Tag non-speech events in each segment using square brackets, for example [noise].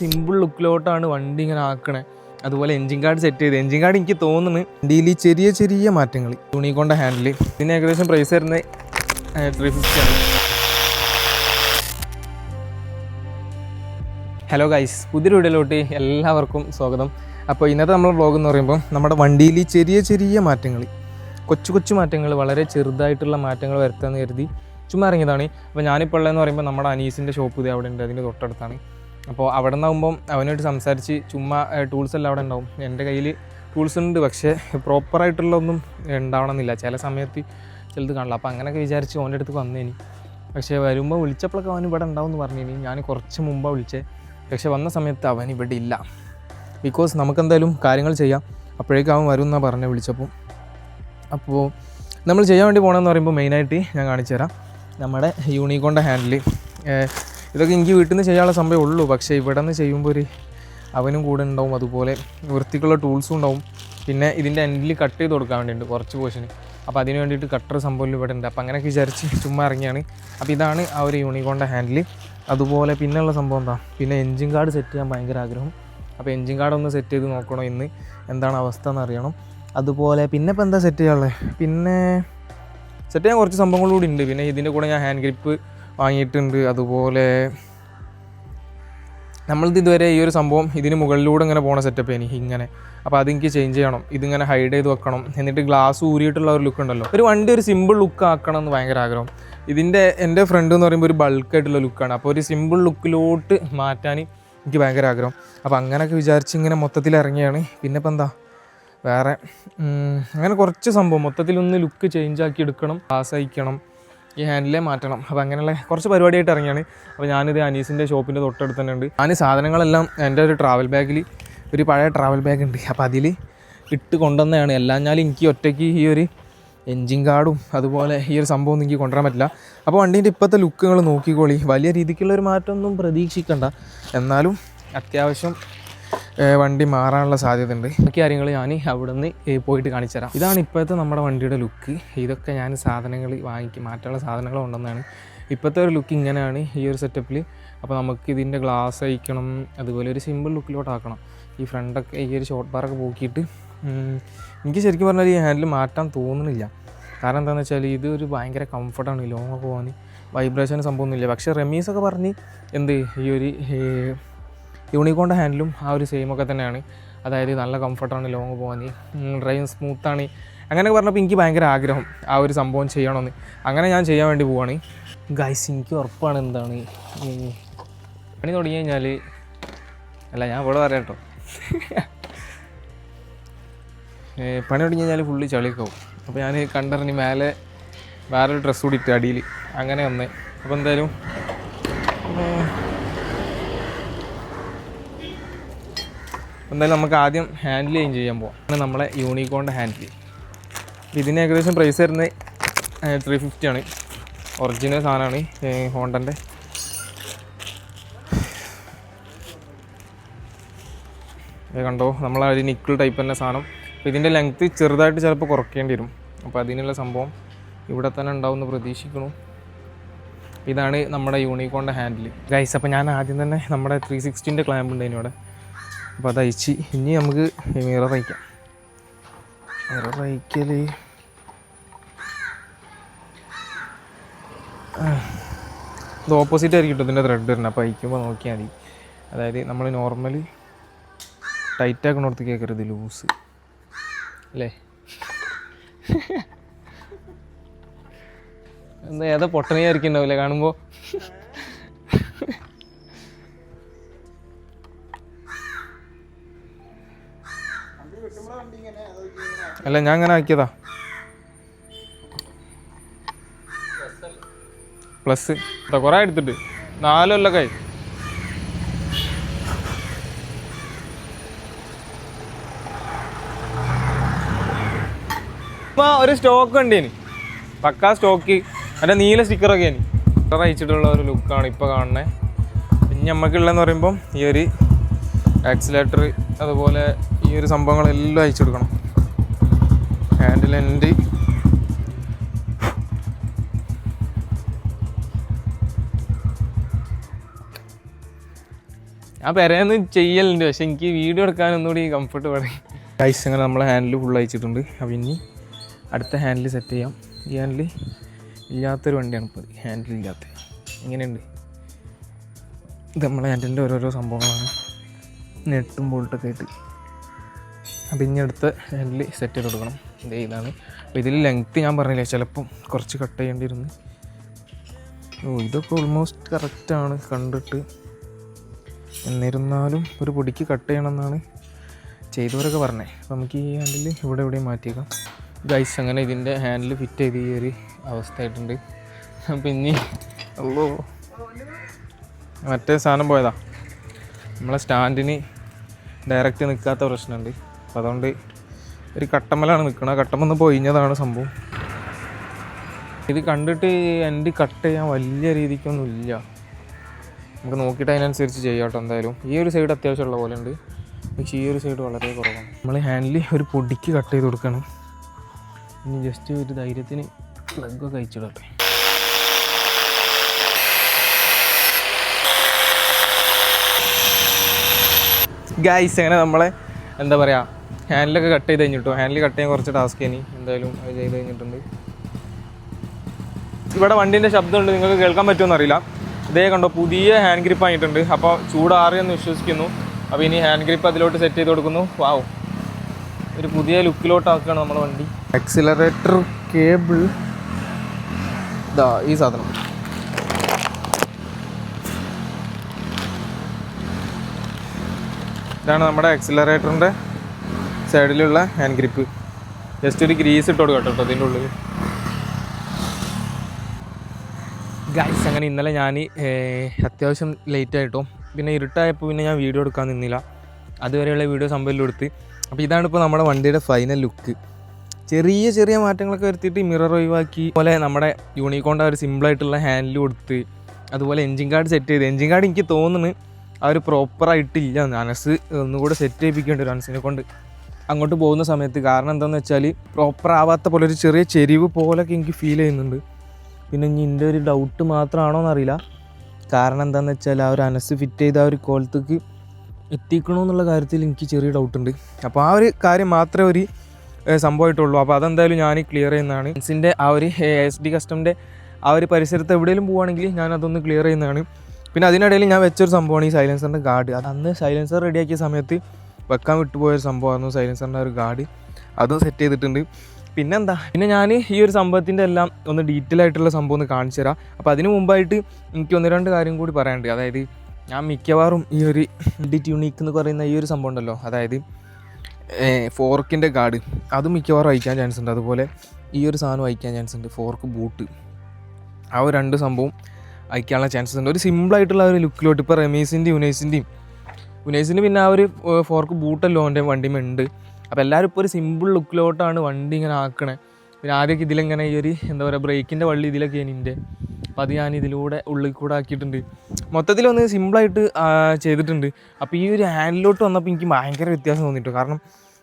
Simple ലുക്കിലോട്ടാണ് വണ്ടി ഇങ്ങനെ ആക്കണേ. അതുപോലെ എഞ്ചിൻ കാർഡ് സെറ്റ് ചെയ്ത്. എഞ്ചിൻ കാർഡ് എനിക്ക് തോന്നുന്നു വണ്ടിയിൽ ചെറിയ ചെറിയ മാറ്റങ്ങൾ. കൊണ്ട ഹാൻഡിൽ ഇതിന് ഏകദേശം പ്രൈസ് വരുന്നത് ത്രീ ഫിഫ്റ്റി ആണ്. ഹലോ ഗൈസ് പുതിയൊരു വീഡിയോയിലോട്ട് എല്ലാവർക്കും സ്വാഗതം. അപ്പോൾ ഇന്നത്തെ നമ്മൾ വ്ളോഗ് എന്ന് പറയുമ്പോൾ നമ്മുടെ വണ്ടിയിൽ ചെറിയ ചെറിയ മാറ്റങ്ങൾ കൊച്ചു കൊച്ചു മാറ്റങ്ങൾ വളരെ ചെറുതായിട്ടുള്ള മാറ്റങ്ങൾ വരുത്താമെന്ന് കരുതി ചുമ്മാ ഇറങ്ങിയതാണ്. അപ്പോൾ ഞാനിപ്പോൾ ഉള്ളതെന്ന് പറയുമ്പോൾ നമ്മുടെ അനീസിന്റെ ഷോപ്പ് ഇത് അവിടെ ഉണ്ട് അതിന്റെ തൊട്ടടുത്താണ്. അപ്പോൾ അവിടെ നിന്നാകുമ്പം അവനായിട്ട് സംസാരിച്ച് ചുമ്മാ ടൂൾസ് എല്ലാം അവിടെ ഉണ്ടാവും. എന്റെ കയ്യിൽ ടൂൾസ് ഉണ്ട് പക്ഷേ പ്രോപ്പറായിട്ടുള്ള ഒന്നും ഉണ്ടാവണമെന്നില്ല. ചില സമയത്ത് ചിലത് കാണില്ല അപ്പോൾ അങ്ങനെയൊക്കെ വിചാരിച്ച് ഓന്റെ അടുത്ത് വന്നേനി. പക്ഷേ വരുമ്പോൾ വിളിച്ചപ്പോഴൊക്കെ അവൻ ഇവിടെ ഉണ്ടാവും എന്ന് പറഞ്ഞു ഞാൻ കുറച്ച് മുമ്പാണ് വിളിച്ചേ. പക്ഷേ വന്ന സമയത്ത് അവൻ ഇവിടെ ഇല്ല. ബിക്കോസ് നമുക്കെന്തായാലും കാര്യങ്ങൾ ചെയ്യാം. അപ്പോഴേക്കും അവൻ വരും എന്നാണ് പറഞ്ഞത് വിളിച്ചപ്പോൾ അപ്പോൾ നമ്മൾ ചെയ്യാൻ വേണ്ടി പോകണമെന്ന് പറയുമ്പോൾ മെയിനായിട്ട് ഞാൻ കാണിച്ചു തരാം നമ്മുടെ യൂണിക്കോണ്ട ഹാൻഡിൽ ഇതൊക്കെ എനിക്ക് വീട്ടിൽ നിന്ന് ചെയ്യാനുള്ള സംഭവം ഉള്ളൂ. പക്ഷേ ഇവിടെ നിന്ന് ചെയ്യുമ്പോൾ ഒരു അവനും കൂടെ ഉണ്ടാവും. അതുപോലെ വൃത്തിക്കുള്ള ടൂൾസും ഉണ്ടാവും. പിന്നെ ഇതിന്റെ എൻഡിൽ കട്ട് ചെയ്ത് കൊടുക്കാൻ വേണ്ടിയിട്ടുണ്ട് കുറച്ച് പോർഷന് അപ്പോൾ അതിന് വേണ്ടിയിട്ട് കട്ടർ സംഭവം ഇവിടെ ഉണ്ട്. അപ്പോൾ അങ്ങനെയൊക്കെ വിചാരിച്ച് ചുമ്മാ ഇറങ്ങിയാണ്. അപ്പോൾ ഇതാണ് ആ ഒരു യൂണിക്കോണ്ട ഹാൻഡിൽ അതുപോലെ പിന്നെയുള്ള സംഭവം എന്താ? പിന്നെ എൻജിൻ കാർഡ് സെറ്റ് ചെയ്യാൻ ഭയങ്കര ആഗ്രഹം. അപ്പോൾ എൻജിൻ കാർഡ് ഒന്ന് സെറ്റ് ചെയ്ത് നോക്കണോ ഇന്ന്? എന്താണ് അവസ്ഥ എന്ന് അറിയണം. അതുപോലെ പിന്നെ ഇപ്പോൾ എന്താ സെറ്റ് ചെയ്യാനുള്ളത് പിന്നെ സെറ്റ് ചെയ്യാൻ കുറച്ച് സംഭവങ്ങളും കൂടി ഉണ്ട്. പിന്നെ ഇതിന്റെ കൂടെ ഞാൻ ഹാൻഡ് ഗ്രിപ്പ് വാങ്ങിയിട്ടുണ്ട്. അതുപോലെ നമ്മളിത് ഇതുവരെ ഈ ഒരു സംഭവം ഇതിന് മുകളിലൂടെ ഇങ്ങനെ പോണ സെറ്റപ്പ് എനിക്ക് ഇങ്ങനെ. അപ്പോൾ അതെനിക്ക് ചേഞ്ച് ചെയ്യണം. ഇതിങ്ങനെ ഹൈഡ് ചെയ്ത് വെക്കണം. എന്നിട്ട് ഗ്ലാസ് ഊരിയിട്ടുള്ള ഒരു ലുക്ക് ഉണ്ടല്ലോ. ഒരു വണ്ടി ഒരു സിമ്പിൾ ലുക്ക് ആക്കണം എന്ന് ഭയങ്കര ആഗ്രഹം. ഇതിന്റെ എന്റെ ഫ്രണ്ട് എന്ന് പറയുമ്പോൾ ഒരു ബൾക്കായിട്ടുള്ള ലുക്കാണ് അപ്പോൾ ഒരു സിമ്പിൾ ലുക്കിലോട്ട് മാറ്റാൻ എനിക്ക് ഭയങ്കര ആഗ്രഹം. അപ്പോൾ അങ്ങനെയൊക്കെ വിചാരിച്ച് ഇങ്ങനെ മൊത്തത്തിൽ ഇറങ്ങിയാണ്. പിന്നെ ഇപ്പം എന്താ? വേറെ അങ്ങനെ കുറച്ച് സംഭവം. മൊത്തത്തിലൊന്ന് ലുക്ക് ചേഞ്ച് ആക്കി എടുക്കണം. പാസ് അയക്കണം. ഈ ഹാൻഡിലേ മാറ്റണം. അപ്പോൾ അങ്ങനെയുള്ള കുറച്ച് പരിപാടിയായിട്ട് ഇറങ്ങിയാണ്. അപ്പോൾ ഞാനിത് അനീസിന്റെ ഷോപ്പിന്റെ തൊട്ടടുത്ത് തന്നെ ഉണ്ട്. ഞാൻ സാധനങ്ങളെല്ലാം എന്റെ ഒരു ട്രാവൽ ബാഗിൽ ഒരു പഴയ ട്രാവൽ ബാഗ് ഉണ്ട്. അപ്പോൾ അതിൽ ഇട്ട് കൊണ്ടുവന്നതാണ്. എല്ലാം ഞാൻ എനിക്ക് ഒറ്റയ്ക്ക് ഈ ഒരു എൻജിൻ കാർഡും അതുപോലെ ഈ ഒരു സംഭവം എനിക്ക് കൊണ്ടുവരാൻ പറ്റില്ല. അപ്പോൾ വണ്ടീന്റെ ഇപ്പോഴത്തെ ലുക്കുകൾ നോക്കിക്കോളി. വലിയ രീതിക്കുള്ളൊരു മാറ്റമൊന്നും പ്രതീക്ഷിക്കണ്ട. എന്നാലും അത്യാവശ്യം വണ്ടി മാറാനുള്ള സാധ്യത ഉണ്ട് ബാക്കി കാര്യങ്ങൾ ഞാൻ അവിടെ നിന്ന് പോയിട്ട് കാണിച്ചു തരാം ഇതാണ് ഇപ്പോഴത്തെ നമ്മുടെ വണ്ടിയുടെ ലുക്ക്. ഇതൊക്കെ ഞാൻ സാധനങ്ങൾ വാങ്ങിക്കും. മാറ്റാനുള്ള സാധനങ്ങൾ കൊണ്ടുവന്നാണ് ഇപ്പോഴത്തെ ഒരു ലുക്ക് ഇങ്ങനെയാണ് ഈ ഒരു സെറ്റപ്പിൽ അപ്പോൾ നമുക്ക് ഇതിന്റെ ഗ്ലാസ് അയക്കണം അതുപോലെ ഒരു സിമ്പിൾ ലുക്കിലോട്ടാക്കണം ഈ ഫ്രണ്ടൊക്കെ ഈ ഒരു ഷോർട്ട് ബാറൊക്കെ പോക്കിയിട്ട് എനിക്ക് ശരിക്കും പറഞ്ഞാൽ ഈ ഹാൻഡിൽ മാറ്റാൻ തോന്നുന്നില്ല. കാരണം എന്താണെന്ന് വെച്ചാൽ ഇത് ഒരു ഭയങ്കര കംഫർട്ടാണ് ലോങ്ങ് പോകാൻ വൈബ്രേഷൻ സംഭവമൊന്നുമില്ല പക്ഷേ റമീസൊക്കെ പറഞ്ഞ് എന്ത് ഈ ഒരു ഏഹ്, യൂണിക്കോണ്ട ഹാൻഡിലും ആ ഒരു സെയിം ഒക്കെ തന്നെയാണ്. അതായത് നല്ല കംഫർട്ടാണ് ലോങ് പോകാൻ. ഡ്രൈവ് സ്മൂത്താണ് അങ്ങനെയൊക്കെ പറഞ്ഞപ്പോൾ എനിക്ക് ഭയങ്കര ആഗ്രഹം ആ ഒരു സംഭവം ചെയ്യണമെന്ന് അങ്ങനെ ഞാൻ ചെയ്യാൻ വേണ്ടി പോവാണ്. ഗൈസ് എനിക്ക് ഉറപ്പാണ് എന്താണ്? പണി തുടങ്ങി കഴിഞ്ഞാൽ അല്ല ഞാൻ ഇവിടെ പറയാം കേട്ടോ. [laughs] പണി തുടങ്ങി കഴിഞ്ഞാൽ ഫുള്ള് ചളിക്കാവും അപ്പോൾ ഞാൻ കണ്ടറിഞ്ഞ് മേലെ വേറൊരു ഡ്രസ്സ് കൂടി ഇട്ട് അടിയിൽ അങ്ങനെ വന്നേ. അപ്പോൾ എന്തായാലും എന്തായാലും നമുക്ക് ആദ്യം ഹാൻഡിൽ ചെയ്യും ചെയ്യാൻ പോകാം നമ്മളെ യൂണിക്കോണിന്റെ ഹാൻഡിൽ ഇതിന് ഏകദേശം പ്രൈസ് വരുന്നത് ത്രീ ഫിഫ്റ്റി ആണ്. ഒറിജിനൽ സാധനമാണ് ഹോണ്ടന്റെ കണ്ടോ? നമ്മൾ ഒരു നിക്കിൾ ടൈപ്പ് തന്നെ സാധനം. അപ്പോൾ ഇതിന്റെ ലെങ്ത്ത് ചെറുതായിട്ട് ചിലപ്പോൾ കുറയ്ക്കേണ്ടി വരും. അപ്പോൾ അതിനുള്ള സംഭവം ഇവിടെ തന്നെ ഉണ്ടാവും എന്ന് പ്രതീക്ഷിക്കുന്നു. ഇതാണ് നമ്മുടെ യൂണിക്കോണിന്റെ ഹാൻഡിൽ ഗൈസ് അപ്പോൾ ഞാൻ ആദ്യം തന്നെ നമ്മുടെ ത്രീ സിക്സ്റ്റീന്റെ ക്ലാമ്പ് ഉണ്ട് ഇവിടെ അപ്പോൾ അത് അയച്ച് ഇനി നമുക്ക് മിറർ അയക്കാം മിറർ അയക്കൽ ഇത് ഓപ്പോസിറ്റ് ആയിരിക്കും ഇതിന്റെ ത്രെഡ് വരുന്നത്. അപ്പോൾ അയക്കുമ്പോൾ നോക്കിയാൽ മതി. അതായത് നമ്മൾ നോർമലി ടൈറ്റ് ആക്കണോടത്ത് കേൾക്കരുത് ലൂസ് അല്ലേ? എന്താ ഏതാ പൊട്ടനെയായിരിക്കുന്നുണ്ടാവില്ലേ കാണുമ്പോൾ അല്ല ഞാൻ അങ്ങനെ ആക്കിയതാ. പ്ലസ് കുറേ എടുത്തിട്ട്. നാലൊല്ലൊക്കെ ആയി ഇപ്പൊ ഒരു സ്റ്റോക്ക് ഉണ്ട് ഇനി പക്കാ സ്റ്റോക്ക് അതിന്റെ നീല സ്റ്റിക്കറൊക്കെ ഇനി കളർ അയച്ചിട്ടുള്ള ഒരു ലുക്കാണ് ഇപ്പോൾ കാണുന്നത് ഇനി നമുക്കുള്ളതെന്ന് പറയുമ്പം ഈ ഒരു ആക്സിലേറ്റർ അതുപോലെ ഈ ഒരു സംഭവങ്ങളെല്ലാം അയച്ചു കൊടുക്കണം. ഹാൻഡിൽ എന്റെ ഞാൻ പെരേന്ന് ചെയ്യലുണ്ട് പക്ഷെ എനിക്ക് വീഡിയോ എടുക്കാൻ ഒന്നുകൂടി കംഫർട്ട് പറയും ഐസ് അങ്ങനെ നമ്മളെ ഹാൻഡിൽ ഫുൾ അയച്ചിട്ടുണ്ട്. അപ്പോൾ ഇനി അടുത്ത ഹാൻഡിൽ സെറ്റ് ചെയ്യാം. ഈ ഹാൻഡിൽ ഇല്ലാത്തൊരു വണ്ടിയാണ് ഇപ്പോൾ ഹാൻഡിൽ ഇല്ലാത്ത ഇങ്ങനെയുണ്ട്. ഇത് നമ്മളെ ഹാൻഡിലിന്റെ ഓരോരോ സംഭവങ്ങളാണ്. നെട്ടും ബോൾട്ടൊക്കെ ആയിട്ട്. അപ്പം ഇനി അടുത്ത ഹാൻഡിൽ സെറ്റ് ചെയ്ത് കൊടുക്കണം. ഇതാണ് അപ്പോൾ ഇതിൽ ലെങ്ത്ത് ഞാൻ പറഞ്ഞില്ലേ ചിലപ്പം കുറച്ച് കട്ട് ചെയ്യേണ്ടി വരുന്നു ഓ ഇതൊക്കെ ഓൾമോസ്റ്റ് കറക്റ്റാണ് കണ്ടിട്ട്. എന്നിരുന്നാലും ഒരു പൊടിക്ക് കട്ട് ചെയ്യണമെന്നാണ് ചെയ്തവരൊക്കെ പറഞ്ഞത് അപ്പോൾ നമുക്ക് ഈ ഹാൻഡിൽ ഇവിടെ എവിടെയും മാറ്റിയേക്കാം. ഗൈസ് അങ്ങനെ ഇതിന്റെ ഹാൻഡിൽ ഫിറ്റ് ചെയ്ത് ഈ ഒരു അവസ്ഥയായിട്ടുണ്ട്. അപ്പം ഇനി അല്ലോ മറ്റേ സാധനം പോയതാ. നമ്മളെ സ്റ്റാൻഡിന് ഡയറക്റ്റ് നിൽക്കാത്ത പ്രശ്നമുണ്ട്. അപ്പോൾ അതുകൊണ്ട് ഒരു കട്ടമ്മലാണ് നിൽക്കുന്നത് കട്ടമെന്ന് പൊയിഞ്ഞതാണ് സംഭവം. ഇത് കണ്ടിട്ട് എന്റെ കട്ട് ചെയ്യാൻ വലിയ രീതിക്കൊന്നും ഇല്ല നമുക്ക് നോക്കിയിട്ട് അതിനനുസരിച്ച് ചെയ്യാം കേട്ടോ എന്തായാലും. ഈ ഒരു സൈഡ് അത്യാവശ്യമുള്ള പോലെ ഉണ്ട് പക്ഷേ ഈ ഒരു സൈഡ് വളരെ കുറവാണ്. നമ്മൾ ഹാൻഡിൽ ഒരു പൊടിക്ക് കട്ട് ചെയ്ത് കൊടുക്കണം. ഇനി ജസ്റ്റ് ഒരു ധൈര്യത്തിന് പ്ലഗൊക്കെ അയച്ചിടട്ടെ ഗായ്സ് അങ്ങനെ നമ്മളെ എന്താ പറയുക ഹാൻഡിലൊക്കെ കട്ട് ചെയ്ത് കഴിഞ്ഞിട്ടു? ഹാൻഡിൽ കട്ട് ചെയ്യാൻ കുറച്ച് ടാസ്ക് ഇനി എന്തായാലും അത് ചെയ്ത് കഴിഞ്ഞിട്ടുണ്ട്. ഇവിടെ വണ്ടീന്റെ ശബ്ദമുണ്ട് നിങ്ങൾക്ക് കേൾക്കാൻ പറ്റുമെന്ന് അറിയില്ല ഇതേ കണ്ടോ പുതിയ ഹാൻഡ് ഗ്രിപ്പ് ആയിട്ടുണ്ട്. അപ്പോൾ ചൂടാറിയെന്ന് വിശ്വസിക്കുന്നു. അപ്പോൾ ഇനി ഹാൻഡ് ഗ്രിപ്പ് അതിലോട്ട് സെറ്റ് ചെയ്ത് കൊടുക്കുന്നു. വാവ് ഒരു പുതിയ ലുക്കിലോട്ടാക്കുകയാണ് നമ്മുടെ വണ്ടി. ആക്സിലറേറ്റർ കേബിൾ ഇതാ ഈ സാധനം. ഇതാണ് നമ്മുടെ ആക്സിലറേറ്ററിന്റെ സൈഡിലുള്ള ഹാൻഡ് ഗ്രിപ്പ് ജസ്റ്റ് ഒരു ഗ്രീസ് ഇട്ട് കൊടുക്കാം കേട്ടോ അതിന്റെ ഉള്ളിൽ ഗൈസ് അങ്ങനെ ഇന്നലെ ഞാൻ അത്യാവശ്യം ലേറ്റ് ആയിട്ടോ പിന്നെ ഇരുട്ടായപ്പോൾ പിന്നെ ഞാൻ വീഡിയോ എടുക്കാൻ നിന്നില്ല. അതുവരെയുള്ള വീഡിയോ സംഭവം എടുത്ത്. അപ്പോൾ ഇതാണ് ഇപ്പോൾ നമ്മുടെ വണ്ടിയുടെ ഫൈനൽ ലുക്ക് ചെറിയ ചെറിയ മാറ്റങ്ങളൊക്കെ വരുത്തിയിട്ട് മിറർ ഒഴിവാക്കി. പോലെ നമ്മുടെ യൂണിക്കോണിന്റെ ഒരു സിമ്പിളായിട്ടുള്ള ഹാൻഡിൽ കൊടുത്ത് അതുപോലെ എൻജിൻ കാർഡ് സെറ്റ് ചെയ്ത്. എൻജിൻ കാർഡ് എനിക്ക് തോന്നുന്നു ആ ഒരു പ്രോപ്പറായിട്ടില്ല അനസ് ഒന്നുകൂടെ സെറ്റ് ചെയ്യിപ്പിക്കേണ്ടി വരും അനസിനെ കൊണ്ട്. അങ്ങോട്ട് പോകുന്ന സമയത്ത് കാരണം എന്താണെന്ന് വെച്ചാൽ പ്രോപ്പർ ആവാത്ത പോലെ ഒരു ചെറിയ ചെരിവ് പോലൊക്കെ എനിക്ക് ഫീൽ ചെയ്യുന്നുണ്ട്. പിന്നെ ഇനി എന്റെ ഒരു ഡൗട്ട് മാത്രമാണോ എന്നറിയില്ല കാരണം എന്താണെന്ന് വെച്ചാൽ ആ ഒരു അനസ് ഫിറ്റ് ചെയ്ത ആ ഒരു കോലത്തേക്ക് എത്തിക്കണോ എന്നുള്ള കാര്യത്തിൽ എനിക്ക് ചെറിയ ഡൗട്ട് ഉണ്ട്. അപ്പോൾ ആ ഒരു കാര്യം മാത്രമേ ഒരു സംഭവമായിട്ടുള്ളൂ. അപ്പോൾ അതെന്തായാലും ഞാൻ ക്ലിയർ ചെയ്യുന്നതാണ്. അനസിന്റെ ആ ഒരു എസ് ഡി കസ്റ്റമിന്റെ ആ ഒരു പരിസരത്ത് എവിടെയെങ്കിലും പോവുകയാണെങ്കിൽ ഞാൻ അതൊന്ന് ക്ലിയർ ചെയ്യുന്നതാണ്. പിന്നെ അതിനിടയിൽ ഞാൻ വെച്ചൊരു സംഭവമാണ് ഈ സൈലൻസറിന്റെ ഗാർഡ് അത് അന്ന് സൈലൻസർ റെഡിയാക്കിയ സമയത്ത് വെക്കാൻ വിട്ടുപോയൊരു സംഭവമായിരുന്നു. സൈലൻസറിന്റെ ഒരു ഗാർഡ്. അതും സെറ്റ് ചെയ്തിട്ടുണ്ട്. പിന്നെന്താ? പിന്നെ ഞാൻ ഈ ഒരു സംഭവത്തിന്റെ എല്ലാം ഒന്ന് ഡീറ്റെയിൽ ആയിട്ടുള്ള സംഭവം ഒന്ന് കാണിച്ചു തരാം. അപ്പോൾ അതിന് മുമ്പായിട്ട് എനിക്ക് ഒന്ന് രണ്ട് കാര്യം കൂടി പറയാനുണ്ട്. അതായത് ഞാൻ മിക്കവാറും ഈ ഒരു ഡി ട്യൂണിക് എന്ന് പറയുന്ന ഈ ഒരു സംഭവം ഉണ്ടല്ലോ. അതായത് ഫോർക്കിന്റെ ഗാർഡ്. അത് മിക്കവാറും അയക്കാൻ ചാൻസ് ഉണ്ട്. അതുപോലെ ഈ ഒരു സാധനം അയക്കാൻ ചാൻസ് ഉണ്ട്. Fork boot. ആ ഒരു രണ്ട് സംഭവം അയക്കാനുള്ള ചാൻസസ് ഉണ്ട്. ഒരു സിമ്പിളായിട്ടുള്ള ഒരു ലുക്കിലോട്ട് ഇപ്പോൾ റമീസിന്റെയും യുനൈസിന്റെയും യുനൈസിന് പിന്നെ ആ ഒരു ഫോർക്ക് ബൂട്ടല്ലോ എന്റെ വണ്ടിമേ ഉണ്ട് അപ്പോൾ എല്ലാവരും ഇപ്പോൾ ഒരു സിമ്പിൾ ലുക്കിലോട്ടാണ് വണ്ടി ഇങ്ങനെ ആക്കണേ. പിന്നെ ആദ്യമൊക്കെ ഇതിലിങ്ങനെ ഈ ഒരു എന്താ പറയുക ബ്രേക്കിന്റെ വള്ളി ഇതിലൊക്കെ എന്റെ അപ്പോൾ അത് ഞാൻ ഇതിലൂടെ ഉള്ളിൽ കൂടെ ആക്കിയിട്ടുണ്ട്. മൊത്തത്തിലൊന്ന് സിമ്പിളായിട്ട് ചെയ്തിട്ടുണ്ട്. അപ്പോൾ ഈ ഒരു ഹാൻഡിലോട്ട് വന്നപ്പോൾ എനിക്ക് ഭയങ്കര വ്യത്യാസം തോന്നിയിട്ടു. കാരണം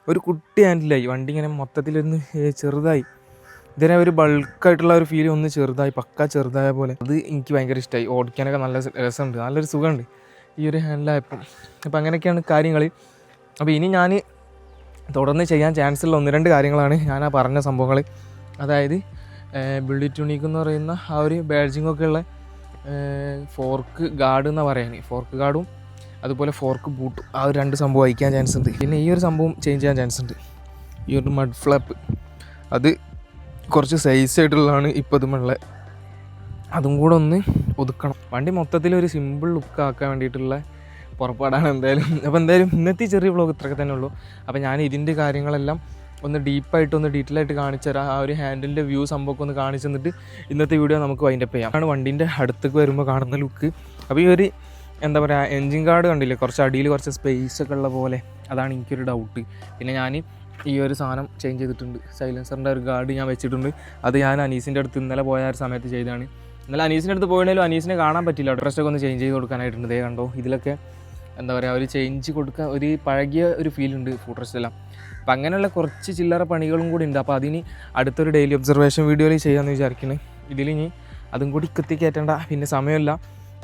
ഒരു കുട്ടി ഹാൻഡിലായി വണ്ടി ഇങ്ങനെ മൊത്തത്തിലൊന്ന് ചെറുതായി. ഇതിനെ ഒരു ബൾക്കായിട്ടുള്ള ഒരു ഫീൽ ഒന്ന് ചെറുതായി. പക്ക ചെറുതായ പോലെ. അത് എനിക്ക് ഭയങ്കര ഇഷ്ടമായി ഓടിക്കാനൊക്കെ നല്ല രസമുണ്ട്. നല്ലൊരു സുഖമുണ്ട്. ഈ ഒരു ഹാൻഡിലായപ്പം അപ്പോൾ അങ്ങനെയൊക്കെയാണ് കാര്യങ്ങൾ അപ്പോൾ ഇനി ഞാൻ തുടർന്ന് ചെയ്യാൻ ചാൻസ് ഉള്ള ഒന്ന് രണ്ട് കാര്യങ്ങളാണ് ഞാൻ ആ പറഞ്ഞ സംഭവങ്ങൾ അതായത് ബിൽഡി ട്യൂണിക് എന്ന് പറയുന്ന ആ ഒരു ബാഡ്ജിങ് ഒക്കെ ഉള്ള ഫോർക്ക് ഗാർഡ് എന്നാണ് പറയുന്നത് ഫോർക്ക് ഗാർഡും അതുപോലെ ഫോർക്ക് ബൂട്ടും ആ ഒരു രണ്ട് സംഭവം അയക്കാൻ ചാൻസ് ഉണ്ട്. പിന്നെ ഈ ഒരു സംഭവം ചേഞ്ച് ചെയ്യാൻ ചാൻസ് ഉണ്ട്. ഈ ഒരു മഡ് ഫ്ലാപ്പ് അത് കുറച്ച് സൈസ് ആയിട്ടുള്ളതാണ് ഇപ്പോൾ ഇതുമുള്ള അതും കൂടെ ഒന്ന് ഒതുക്കണം. വണ്ടി മൊത്തത്തിൽ ഒരു സിമ്പിൾ ലുക്ക് ആക്കാൻ വേണ്ടിയിട്ടുള്ള പുറപ്പാടാണ് എന്തായാലും. അപ്പോൾ എന്തായാലും ഇന്നത്തെ ചെറിയ ബ്ലോഗ് ഇത്രയൊക്കെ തന്നെ ഉള്ളൂ. അപ്പോൾ ഞാൻ ഇതിന്റെ കാര്യങ്ങളെല്ലാം ഒന്ന് ഡീപ്പായിട്ട് ഒന്ന് ഡീറ്റെയിൽ ആയിട്ട് കാണിച്ചു തരാം. ആ ഒരു ഹാൻഡിലിന്റെ വ്യൂ സംഭവമൊക്കെ ഒന്ന് കാണിച്ചു തന്നിട്ട് ഇന്നത്തെ വീഡിയോ നമുക്ക് വൈൻഡപ്പ് ചെയ്യാം. ആണ് വണ്ടീന്റെ അടുത്തേക്ക് വരുമ്പോൾ കാണുന്ന ലുക്ക് അപ്പോൾ ഈ ഒരു എന്താ പറയുക എൻജിൻ കാർഡ് കണ്ടില്ലേ? കുറച്ച് അടിയിൽ കുറച്ച് സ്പേസ് ഒക്കെ ഉള്ള പോലെ. അതാണ് എനിക്കൊരു ഡൗട്ട് പിന്നെ ഞാൻ ഈ ഒരു സാധനം ചേഞ്ച് ചെയ്തിട്ടുണ്ട്. സൈലൻസറിന്റെ ഒരു ഗാർഡ് ഞാൻ വെച്ചിട്ടുണ്ട്. അത് ഞാൻ അനീസിന്റെ അടുത്ത് ഇന്നലെ പോയ ഒരു സമയത്ത് ചെയ്തതാണ്. ഇന്നലെ അനീസിന്റെ അടുത്ത് പോയിട്ടുണ്ടെങ്കിലും അനീസിനെ കാണാൻ പറ്റില്ല. ഡ്രസ്സൊക്കെ ഒന്ന് ചേഞ്ച് ചെയ്ത് കൊടുക്കാനായിട്ടുണ്ട്. ദേ കണ്ടോ ഇതിലൊക്കെ എന്താ പറയുക ഒരു ചേഞ്ച് കൊടുക്കാൻ ഒരു പഴകിയ ഒരു ഉണ്ട് എല്ലാം. അപ്പം അങ്ങനെയുള്ള കുറച്ച് ചില്ലറ പണികളും കൂടി ഉണ്ട്. അപ്പോൾ അതിന് അടുത്തൊരു ഡെയിലി ഒബ്സർവേഷൻ വീഡിയോയിൽ ചെയ്യാമെന്ന് വിചാരിക്കുന്നു ഇതിലിനി അതും കൂടി കത്തി കയറ്റേണ്ട. പിന്നെ സമയമില്ല.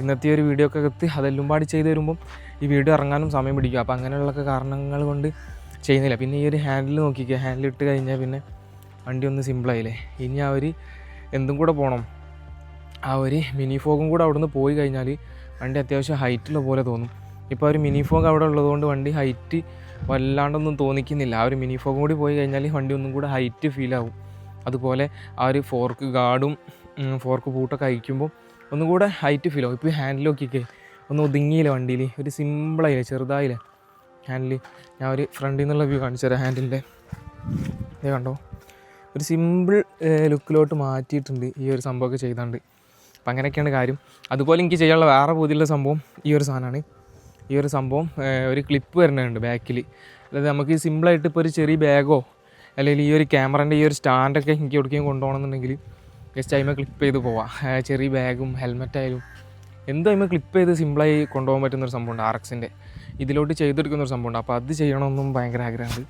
ഇന്നത്തെ ഒരു വീഡിയോ ഒക്കെ കത്തി അതെല്ലാം പാടി ചെയ്ത് വരുമ്പം ഈ വീഡിയോ ഇറങ്ങാനും സമയം പിടിക്കും. അപ്പോൾ അങ്ങനെയുള്ളൊക്കെ കാരണങ്ങൾ കൊണ്ട് ചെയ്യുന്നില്ല. പിന്നെ ഈ ഒരു ഹാൻഡിൽ നോക്കിക്കുക ഹാൻഡിൽ ഇട്ട് കഴിഞ്ഞാൽ പിന്നെ വണ്ടി ഒന്ന് സിമ്പിളായില്ലേ ഇനി ഒരു എന്തും കൂടെ പോകണം ആ ഒരു മിനി ഫോഗും കൂടെ അവിടുന്ന് പോയി കഴിഞ്ഞാൽ വണ്ടി അത്യാവശ്യം ഹൈറ്റുള്ള പോലെ തോന്നും. ഇപ്പോൾ ഒരു മിനി ഫോഗ് അവിടെ ഉള്ളതുകൊണ്ട് വണ്ടി ഹൈറ്റ് വല്ലാണ്ടൊന്നും തോന്നിക്കുന്നില്ല. ആ ഒരു മിനി ഫോഗും കൂടി പോയി കഴിഞ്ഞാൽ വണ്ടി ഒന്നും കൂടെ ഹൈറ്റ് ഫീൽ ആവും. അതുപോലെ ആ ഒരു ഫോർക്ക് ഗാർഡും ഫോർക്ക് പൂട്ടൊക്കെ അയക്കുമ്പോൾ ഒന്നും കൂടെ ഹൈറ്റ് ഫീൽ ആവും. ഇപ്പോൾ ഹാൻഡിൽ നോക്കിക്കേ ഒന്ന് ഒതുങ്ങിയില്ല വണ്ടിയിൽ? ഒരു സിമ്പിളായില്ലേ ചെറുതായില്ല? ഹാൻഡിൽ ഞാൻ ഒരു ഫ്രണ്ടിൽ നിന്നുള്ള വ്യൂ കാണിച്ചു തരാം ഹാൻഡിലിന്റെ കണ്ടോ? ഒരു സിമ്പിൾ ലുക്കിലോട്ട് മാറ്റിയിട്ടുണ്ട് ഈ ഒരു സംഭവമൊക്കെ ചെയ്താണ്ട്. അപ്പം അങ്ങനെയൊക്കെയാണ് കാര്യം. അതുപോലെ എനിക്ക് ചെയ്യാനുള്ള വേറെ പുതിയുള്ള സംഭവം ഈ ഒരു സാധനമാണ്. ഈ ഒരു സംഭവം ഒരു ക്ലിപ്പ് വരുന്നുണ്ട് ബാക്കിൽ അതായത് നമുക്ക് സിമ്പിളായിട്ട് ഇപ്പോൾ ഒരു ചെറിയ ബാഗോ അല്ലെങ്കിൽ ഈ ഒരു ക്യാമറന്റെ ഈ ഒരു സ്റ്റാൻഡൊക്കെ എനിക്ക് എവിടേക്കും കൊണ്ടുപോകണമെന്നുണ്ടെങ്കിൽ ജസ്റ്റ് അതിമ ക്ലിപ്പ് ചെയ്ത് പോവാം. ചെറിയ ബാഗും ഹെൽമെറ്റ് ആയാലും എന്തോ അതിമ ക്ലിപ്പ് ചെയ്ത് സിമ്പിളായി കൊണ്ടുപോകാൻ പറ്റുന്ന ഒരു സംഭവമുണ്ട് ആർ എക്സിന്റെ ഇതിലോട്ട് ചെയ്തെടുക്കുന്ന ഒരു സംഭവമുണ്ട്. അപ്പോൾ അത് ചെയ്യണമെന്നും ഭയങ്കര ആഗ്രഹമുണ്ട്.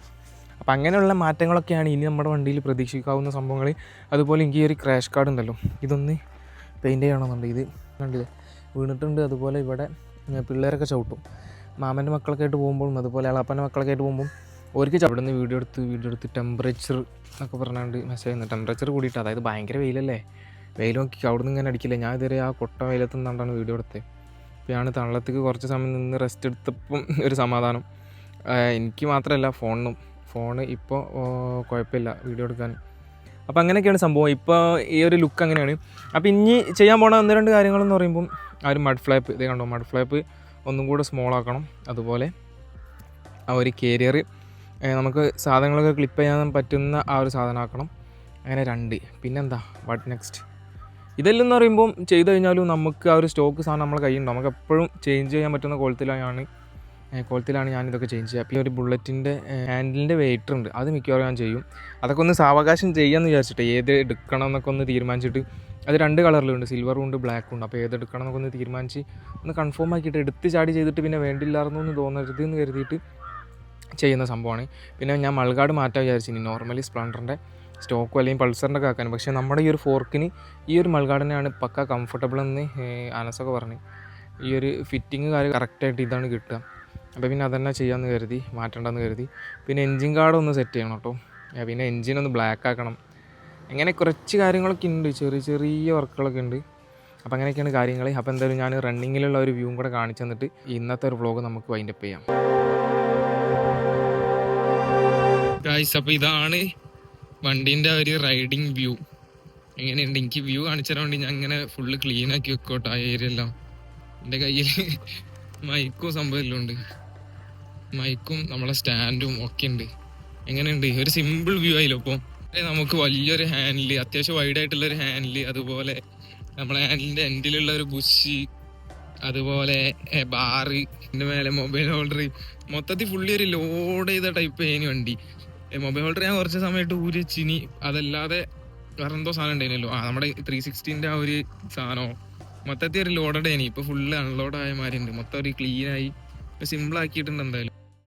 അപ്പോൾ അങ്ങനെയുള്ള മാറ്റങ്ങളൊക്കെയാണ് ഇനി നമ്മുടെ വണ്ടിയിൽ പ്രതീക്ഷിക്കാവുന്ന സംഭവങ്ങൾ അതുപോലെ എനിക്ക് ഈ ഒരു ക്രാഷ് കാർഡ് ഉണ്ടല്ലോ ഇതൊന്ന് പെയിന്റ് ചെയ്യണമെന്നുണ്ട് ഇത് കണ്ടില്ലേ? വീണിട്ടുണ്ട് അതുപോലെ ഇവിടെ പിള്ളേരൊക്കെ ചവിട്ടും. മാമന്റെ മക്കളൊക്കെ ആയിട്ട് പോകുമ്പോഴും അതുപോലെ അളാപ്പന്റെ മക്കളൊക്കെ ആയിട്ട് പോകുമ്പോൾ അവർക്ക് ചവിടുന്ന വീഡിയോ എടുത്ത് വീഡിയോ എടുത്ത് ടെമ്പറേച്ചർ എന്നൊക്കെ പറഞ്ഞാണ്ട് മെസ്സേജ് ചെയ്യുന്നത് ടെമ്പറേച്ചർ കൂടിയിട്ട് അതായത് ഭയങ്കര വെയിലല്ലേ? വെയിൽ നോക്കി അവിടെ നിന്ന് ഇങ്ങനെ അടിക്കില്ല? ഞാൻ ഇതുവരെ ആ കൊട്ട വെയിലത്ത് നിന്നാണ്ടാണ് വീഡിയോ എടുത്തത്. അപ്പോൾ ഞാൻ തള്ളത്തേക്ക് കുറച്ച് സമയം നിന്ന് റെസ്റ്റ് എടുത്തപ്പം ഒരു സമാധാനം. എനിക്ക് മാത്രമല്ല ഫോണിനും. ഫോണ് ഇപ്പോൾ കുഴപ്പമില്ല വീഡിയോ എടുക്കാൻ. അപ്പോൾ അങ്ങനെയൊക്കെയാണ് സംഭവം. ഇപ്പോൾ ഈ ഒരു ലുക്ക് അങ്ങനെയാണ്. അപ്പോൾ ഇനി ചെയ്യാൻ പോണ ഒന്ന് രണ്ട് കാര്യങ്ങളെന്ന് പറയുമ്പം ആ ഒരു മഡ് ഫ്ലാപ്പ് ഇതേ കണ്ടോ? മഡ് ഫ്ലാപ്പ് ഒന്നും കൂടെ സ്മോൾ ആക്കണം. അതുപോലെ ആ ഒരു കേരിയർ നമുക്ക് സാധനങ്ങളൊക്കെ ക്ലിപ്പ് ചെയ്യാൻ പറ്റുന്ന ആ ഒരു സാധനം ആക്കണം. അങ്ങനെ രണ്ട്. പിന്നെന്താ? വാട്ട് നെക്സ്റ്റ് ഇതെല്ലാം എന്ന് പറയുമ്പം ചെയ്ത് കഴിഞ്ഞാലും നമുക്ക് ആ ഒരു സ്റ്റോക്ക് സാധനം നമ്മളെ കയ്യിലുണ്ടാവും നമുക്ക് എപ്പോഴും ചേഞ്ച് ചെയ്യാൻ പറ്റുന്ന ക്വാളിറ്റിയിലാണ് ക്വാളിറ്റിയിലാണ് ഞാനിതൊക്കെ ചേഞ്ച് ചെയ്യുക. ഈ ഒരു ബുള്ളറ്റിന്റെ ഹാൻഡിലിന്റെ വെയിറ്റർ ഉണ്ട്. അത് മിക്കവാറും ഞാൻ ചെയ്യും. അതൊക്കെ ഒന്ന് സാവകാശം ചെയ്യാമെന്ന് വിചാരിച്ചിട്ട് ഏത് എടുക്കണം എന്നൊക്കെ ഒന്ന് തീരുമാനിച്ചിട്ട് അത് രണ്ട് കളറിലുണ്ട് സിൽവറും ഉണ്ട് ബ്ലാക്കും ഉണ്ട്. അപ്പോൾ ഏത് എടുക്കണം എന്നൊക്കെ ഒന്ന് തീരുമാനിച്ച് ഒന്ന് കൺഫേം ആക്കിയിട്ട് എടുത്ത് ചാടി ചെയ്തിട്ട് പിന്നെ വേണ്ടില്ലായിരുന്നു എന്ന് തോന്നരുത് എന്ന് കരുതിയിട്ട് ചെയ്യുന്ന സംഭവമാണ്. പിന്നെ ഞാൻ മൾഗാട് മാറ്റാൻ വിചാരിച്ചു നോർമലി സ്പ്ലണ്ടറിന്റെ സ്റ്റോക്കോ അല്ലെങ്കിൽ പൾസറിന്റെ ഒക്കെ ആക്കാനും. പക്ഷേ നമ്മുടെ ഈ ഒരു ഫോർക്കിന് ഈ ഒരു മൾഗാടിനെയാണ് പക്ക കംഫർട്ടബിൾ എന്ന് അനസൊക്കെ പറഞ്ഞ് ഈ ഒരു ഫിറ്റിങ് കാര്യം കറക്റ്റായിട്ട് ഇതാണ് കിട്ടുക. അപ്പോൾ പിന്നെ അതന്നെ ചെയ്യാമെന്ന് കരുതി മാറ്റണ്ടെന്ന് കരുതി. പിന്നെ എൻജിൻ കാർഡ് ഒന്ന് സെറ്റ് ചെയ്യണം കേട്ടോ. പിന്നെ എൻജിൻ ഒന്ന് ബ്ലാക്ക് ആക്കണം. അങ്ങനെ കുറച്ച് കാര്യങ്ങളൊക്കെ ഉണ്ട് ചെറിയ ചെറിയ വർക്കുകളൊക്കെ ഉണ്ട് അപ്പോൾ അങ്ങനെയൊക്കെയാണ് കാര്യങ്ങൾ. അപ്പോൾ എന്തായാലും ഞാൻ റണ്ണിങ്ങിലുള്ള ഒരു വ്യൂവും കൂടെ കാണിച്ചു തന്നിട്ട് ഇന്നത്തെ ഒരു വ്ളോഗ് നമുക്ക് വൈൻഡപ്പ് ചെയ്യാം. ഗായ്സ് അപ്പോൾ ഇതാണ് വണ്ടീന്റെ ഒരു റൈഡിങ് വ്യൂ എങ്ങനെയുണ്ട്? എനിക്ക് വ്യൂ കാണിച്ചു തരാൻ വേണ്ടി ഞാൻ ഇങ്ങനെ ഫുള്ള് ക്ലീൻ ആക്കി വെക്കോട്ടെ ആ ഏരിയ എല്ലാം. എന്റെ കയ്യിൽ മൈക്കോ സംഭവം എല്ലാം ഉണ്ട്. മൈക്കും നമ്മളെ സ്റ്റാൻഡും ഒക്കെ ഉണ്ട്. എങ്ങനെയുണ്ട്? ഒരു സിമ്പിൾ വ്യൂ ആയില്ലോ ഇപ്പോൾ നമുക്ക് വലിയൊരു ഹാൻഡിൽ അത്യാവശ്യം വൈഡ് ആയിട്ടുള്ള ഒരു ഹാൻഡിൽ അതുപോലെ നമ്മളെ ഹാൻഡിലിന്റെ എൻഡിലുള്ള ഒരു ബുഷി അതുപോലെ ബാറ് ഇതിന്റെ മേലെ മൊബൈൽ ഹോൾഡർ മൊത്തത്തിൽ ഫുള്ളി ഒരു ലോഡ് ചെയ്ത ടൈപ്പ് ഏനി വണ്ടി. മൊബൈൽ ഹോൾഡർ ഞാൻ കുറച്ച് സമയത്ത് ഊരി ചിനി അതല്ലാതെ വേറെ എന്തോ സാധനം ഉണ്ടായിരുന്നല്ലോ. ആ നമ്മുടെ ത്രീ സിക്സ്റ്റീന്റെ ആ ഒരു സാധനമോ മൊത്തത്തിൽ ഒരു ലോഡഡ് ഏനി. ഇപ്പൊ ഫുള്ള് അൺലോഡ് ആയ മാതിരി ഉണ്ട്. മൊത്തം ഒരു ക്ലീൻ ആയി. സിമ്പിൾ ആക്കിയിട്ടുണ്ട് എന്തായാലും.